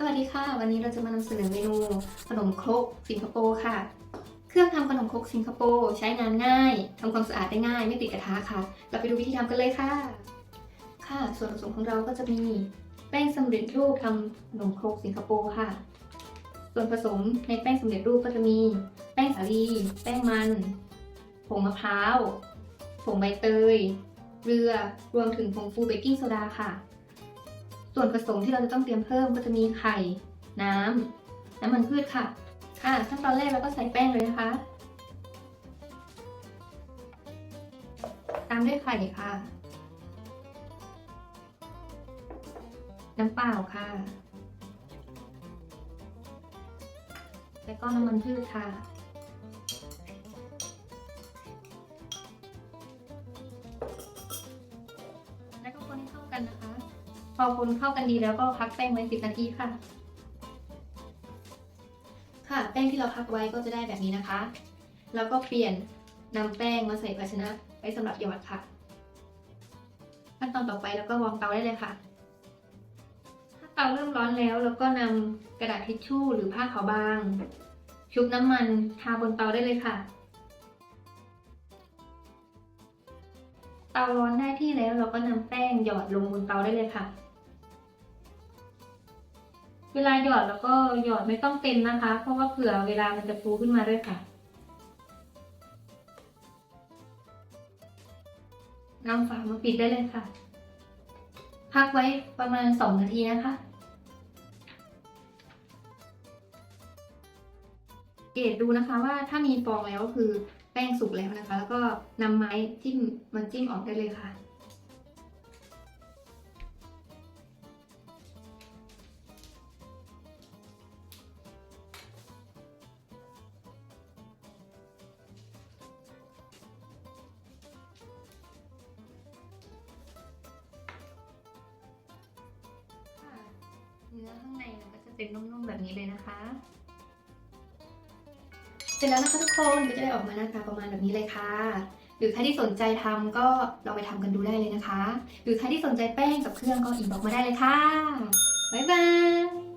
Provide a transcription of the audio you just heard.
สวัสดีค่ะ วันนี้เราจะมานำเสนอเมนูขนมครกสิงคโปร์ค่ะ เครื่องทำขนมครกสิงคโปร์ใช้งานง่ายทำความสะอาดได้ง่าย ไม่ติดกระทะค่ะ เราไปดูวิธีทำกันเลยค่ะ ค่ะ ส่วนผสมของเราก็จะมีแป้งสำเร็จรูปทำขนมครกสิงคโปร์ค่ะ ส่วนผสมในแป้งสำเร็จรูปก็จะมี แป้งสาลี แป้งมันผงมะพร้าวผงใบเตย เกลือรวมถึงผงฟูเบกกิ้งโซดาค่ะ ส่วนผสมที่เราจะต้องเตรียมเพิ่มก็จะมีไข่ น้ำ น้ำมันพืชค่ะ ค่ะ ขั้นตอนแรกเราก็ใส่แป้งเลยนะคะ ตามด้วยไข่ค่ะ น้ำเปล่าค่ะ แล้วก็น้ำมันพืชค่ะแล้วก็คนให้เข้ากันนะคะ พอคนเข้ากันดีแล้วก็พักแป้งไว้ 10 นาทีค่ะ ค่ะแป้งที่เราพักไว้ก็จะได้แบบนี้นะคะ แล้วก็เปลี่ยนนำแป้งมาใส่ภาชนะไว้สำหรับหยอดค่ะ ขั้นตอนต่อไปแล้วก็วางเตาได้เลยค่ะ ถ้าเตาเริ่มร้อนแล้วแล้วก็นำกระดาษทิชชู่หรือผ้าขาวบาง ชุบน้ำมันทาบนเตาได้เลยค่ะเตาร้อนได้ที่แล้วเราก็นำแป้งหยอดลงบนเตาได้เลยค่ะ เวลาหยอดแล้วก็หยอดไม่ต้องเต็มนะคะ เพราะว่าเผื่อเวลามันจะฟูขึ้นมาด้วยค่ะนำฝามาปิดได้เลยค่ะ พักไว้ประมาณ 2 นาทีนะคะเกรดดูนะคะว่าถ้ามีฟองแล้วก็คือแป้งสุกแล้วนะคะ แล้วก็นำไม้จิ้มมันจิ้มออกได้เลยค่ะ เนื้อข้างในมันก็จะเป็นนุ่มๆแบบนี้เลยนะคะ เสร็จแล้วนะคะทุกคนก็จะได้ออกมาหน้าตาประมาณแบบนี้เลยค่ะ หรือใครที่สนใจทำก็ลองไปทำกันดูได้เลยนะคะ หรือใครที่สนใจแป้งกับเครื่องก็อินบอกมาได้เลยค่ะบ๊ายบาย